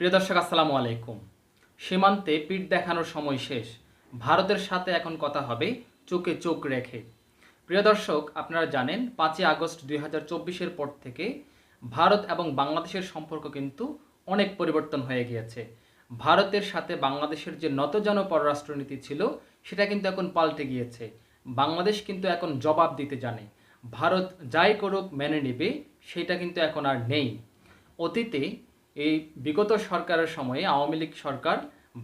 প্রিয় দর্শক, আসসালামু আলাইকুম। সীমান্তে পিঠ দেখানোর সময় শেষ। ভারতের সাথে এখন কথা হবে চোখে চোখ রেখে। প্রিয় দর্শক, আপনারা জানেন, পাঁচই আগস্ট দুই হাজার চব্বিশের পর থেকে ভারত এবং বাংলাদেশের সম্পর্ক কিন্তু অনেক পরিবর্তন হয়ে গিয়েছে। ভারতের সাথে বাংলাদেশের যে নতজন পররাষ্ট্রনীতি ছিল, সেটা কিন্তু এখন পাল্টে গিয়েছে। বাংলাদেশ কিন্তু এখন জবাব দিতে জানে। ভারত যাই করুক, মেনে নেবে, সেটা কিন্তু এখন আর নেই। অতীতে এই বিগত সরকারের সময়ে আওয়ামী লীগ সরকার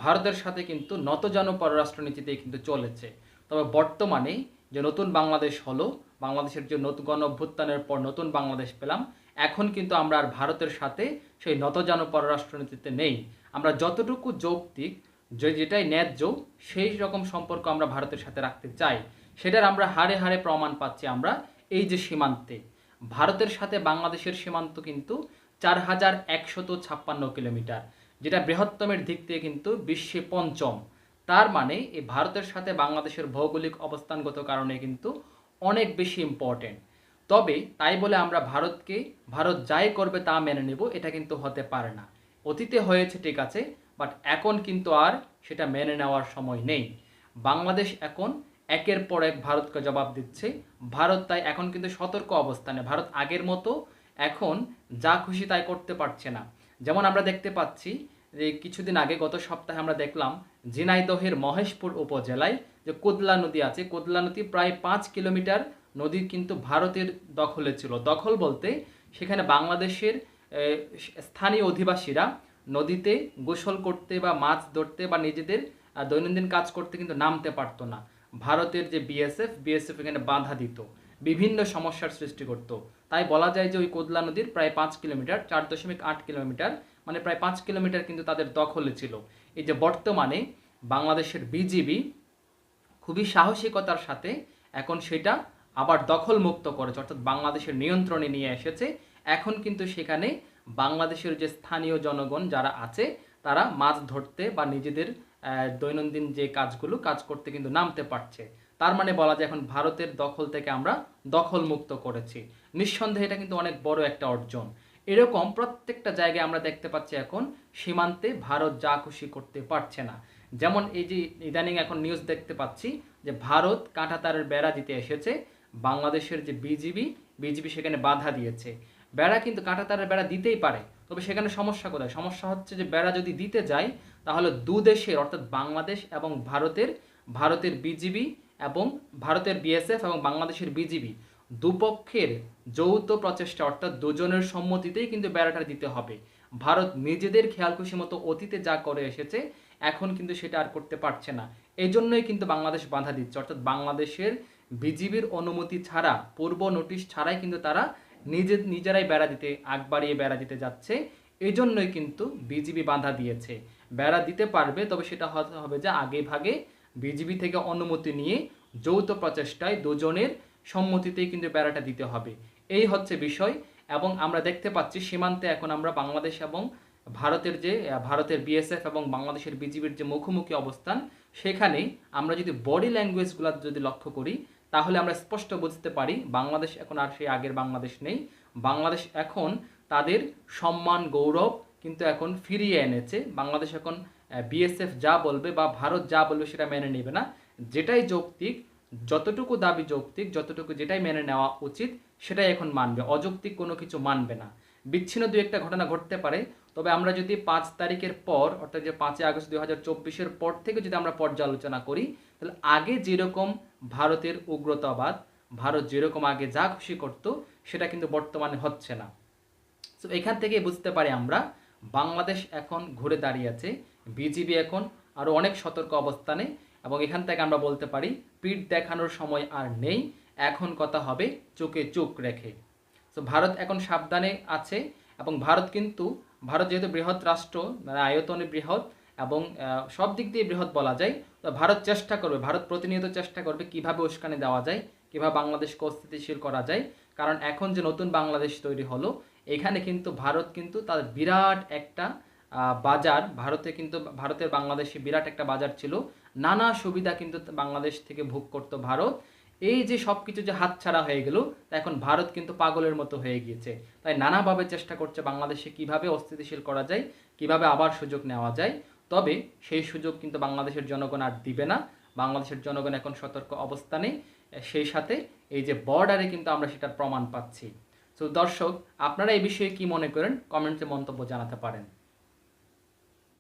ভারতের সাথে কিন্তু নতজন পররাষ্ট্রনীতিতে কিন্তু চলেছে। তবে বর্তমানে যে নতুন বাংলাদেশ হলো, বাংলাদেশের যে নতুন গণ অভ্যুত্থানের পর নতুন বাংলাদেশ পেলাম, এখন কিন্তু আমরা আর ভারতের সাথে সেই নতজন পররাষ্ট্রনীতিতে নেই। আমরা যতটুকু যৌক্তিক, যে যেটাই ন্যায্য, সেই রকম সম্পর্ক আমরা ভারতের সাথে রাখতে চাই। সেটার আমরা হারে হারে প্রমাণ পাচ্ছি আমরা এই যে সীমান্তে। ভারতের সাথে বাংলাদেশের সীমান্ত কিন্তু চার হাজার একশত ছাপ্পান্ন কিলোমিটার, যেটা বৃহত্তমের দিক থেকে কিন্তু বিশ্বে পঞ্চম। তার মানে এই ভারতের সাথে বাংলাদেশের ভৌগোলিক অবস্থানগত কারণে কিন্তু অনেক বেশি ইম্পর্টেন্ট তবে তাই বলে আমরা ভারতকে, ভারত যাই করবে তা মেনে নেব, এটা কিন্তু হতে পারে না। অতীতে হয়েছে ঠিক আছে বাট এখন কিন্তু আর সেটা মেনে নেওয়ার সময় নেই। বাংলাদেশ এখন একের পর এক ভারতকে জবাব দিচ্ছে। ভারত তাই এখন কিন্তু সতর্ক অবস্থানে। ভারত আগের মতো এখন যা খুশি তাই করতে পারছে না। যেমন আমরা দেখতে পাচ্ছি যে কিছুদিন আগে গত সপ্তাহে আমরা দেখলাম ঝিনাইদহের মহেশপুর উপজেলায় যে কোদলা নদী আছে, কোদলা নদী প্রায় পাঁচ কিলোমিটার নদী কিন্তু ভারতের দখলে ছিল। দখল বলতে সেখানে বাংলাদেশের স্থানীয় অধিবাসীরা নদীতে গোসল করতে বা মাছ ধরতে বা নিজেদের দৈনন্দিন কাজ করতে কিন্তু নামতে পারতো না। ভারতের যে বিএসএফ বিএসএফ এখানে বাধা দিত। বিভিন্ন সমস্যার সৃষ্টি করত। তাই বলা যায় যে ওই কোদলা নদীর প্রায় পাঁচ কিলোমিটার, চার দশমিক আট কিলোমিটার মানে প্রায় পাঁচ কিলোমিটার কিন্তু তাদের দখলে ছিল। এই যে বর্তমানে বাংলাদেশের বিজিবি খুবই সাহসিকতার সাথে এখন সেটা আবার দখল মুক্ত করেছে, অর্থাৎ বাংলাদেশের নিয়ন্ত্রণে নিয়ে এসেছে। এখন কিন্তু সেখানে বাংলাদেশের যে স্থানীয় জনগণ যারা আছে, তারা মাছ ধরতে বা নিজেদের দৈনন্দিন যে কাজগুলো, কাজ করতে কিন্তু নামতে পারছে। তার মানে বলা যায় এখন ভারতের দখল থেকে আমরা দখল মুক্ত করেছি। নিঃসন্দেহে এটা কিন্তু অনেক বড় একটা অর্জন। এরকম প্রত্যেকটা জায়গায় আমরা দেখতে পাচ্ছি এখন সীমান্তে ভারত যা খুশি করতে পারছে না। যেমন এই যে ইদানিং এখন নিউজ দেখতে পাচ্ছি যে ভারত কাঁটাতারের বেড়া দিতে এসেছে, বাংলাদেশের যে বিজিবি বিজিবি সেখানে বাধা দিয়েছে। বেড়া কিন্তু কাঁটাতারের বেড়া দিতেই পারে, তবে সেখানে সমস্যা কোথায়? সমস্যা হচ্ছে যে বেড়া যদি দিতে যায়, তাহলে দু দেশের অর্থাৎ বাংলাদেশ এবং ভারতের ভারতের বিজিবি এবং ভারতের বিএসএফ এবং বাংলাদেশের বিজিবি দুপক্ষের যৌথ প্রচেষ্টা অর্থাৎ দুজনের সম্মতিতেই কিন্তু বেড়াটা দিতে হবে। ভারত নিজেদের খেয়াল খুশি মতো অতীতে যা করে এসেছে, এখন কিন্তু সেটা আর করতে পারছে না। এই জন্যই কিন্তু বাংলাদেশ বাধা দিচ্ছে। অর্থাৎ বাংলাদেশের বিজিবির অনুমতি ছাড়া, পূর্ব নোটিশ ছাড়াই কিন্তু তারা নিজে, নিজেরাই বেড়া দিতে, আগ বাড়িয়ে বেড়া দিতে যাচ্ছে। এই জন্যই কিন্তু বিজিবি বাধা দিয়েছে। বেড়া দিতে পারবে, তবে সেটা হবে যে আগে ভাগে বিজিবি থেকে অনুমতি নিয়ে যৌথ প্রচেষ্টায় দুজনের সম্মতিতেই কিন্তু বেড়াটা দিতে হবে। এই হচ্ছে বিষয় এবং আমরা দেখতে পাচ্ছি সীমান্তে এখন আমরা বাংলাদেশ এবং ভারতের যে ভারতের বিএসএফ এবং বাংলাদেশের বিজিবির যে মুখোমুখি অবস্থান, সেখানেই আমরা যদি বডি ল্যাঙ্গুয়েজগুলো যদি লক্ষ্য করি, তাহলে আমরা স্পষ্ট বুঝতে পারি বাংলাদেশ এখন আর সেই আগের বাংলাদেশ নেই। বাংলাদেশ এখন তাদের সম্মান, গৌরব কিন্তু এখন ফিরিয়ে এনেছে। বাংলাদেশ এখন বিএসএফ যা বলবে বা ভারত যা বলবে সেটা মেনে নেবে না। যেটাই যৌক্তিক, যতটুকু দাবি যৌক্তিক, যতটুকু যেটাই মেনে নেওয়া উচিত, সেটাই এখন মানবে। অযৌক্তিক কোনো কিছু মানবে না। বিচ্ছিন্ন দু একটা ঘটনা ঘটতে পারে, তবে আমরা যদি পাঁচ তারিখের পর, অর্থাৎ যে পাঁচই আগস্ট দুই হাজার চব্বিশের পর থেকে যদি আমরা পর্যালোচনা করি, তাহলে আগে যেরকম ভারতের উগ্রতাবাদ, ভারত যেরকম আগে যা খুশি করত, সেটা কিন্তু বর্তমানে হচ্ছে না। তো এখান থেকে বুঝতে পারি আমরা, বাংলাদেশ এখন ঘুরে দাঁড়িয়ে আছে। বিজিবি এখন আরও অনেক সতর্ক অবস্থানে এবং এখান থেকে আমরা বলতে পারি, পিঠ দেখানোর সময় আর নেই, এখন কথা হবে চোখে চোখ রেখে। তো ভারত এখন সাবধানে আছে এবং ভারত কিন্তু, ভারত যেহেতু বৃহৎ রাষ্ট্র মানে আয়তনে বৃহৎ এবং সব দিক দিয়ে বৃহৎ বলা যায়, তো ভারত চেষ্টা করবে, ভারত প্রতিনিয়ত চেষ্টা করবে কীভাবে উস্কানি দেওয়া যায়, কীভাবে বাংলাদেশকে অস্থিতিশীল করা যায়, কারণ এখন যে নতুন বাংলাদেশ তৈরি হলো, এখানে কিন্তু ভারত কিন্তু তার বিরাট একটা বাজার, ভারতে কিন্তু, ভারতের বাংলাদেশে বিরাট একটা বাজার ছিল। নানা সুবিধা কিন্তু বাংলাদেশ থেকে ভোগ করতো ভারত। এই যে সব কিছু যে হাতছাড়া হয়ে গেল, তা এখন ভারত কিন্তু পাগলের মতো হয়ে গিয়েছে। তাই নানাভাবে চেষ্টা করছে বাংলাদেশে কীভাবে অস্থিতিশীল করা যায়, কীভাবে আবার সুযোগ নেওয়া যায়। তবে সেই সুযোগ কিন্তু বাংলাদেশের জনগণ আর দিবে না। বাংলাদেশের জনগণ এখন সতর্ক অবস্থানে সেই সাথে এই যে বর্ডারে কিন্তু আমরা সেটার প্রমাণ পাচ্ছি। তো দর্শক, আপনারা এই বিষয়ে কি মনে করেন? কমেন্টে মন্তব্য জানাতে পারেন।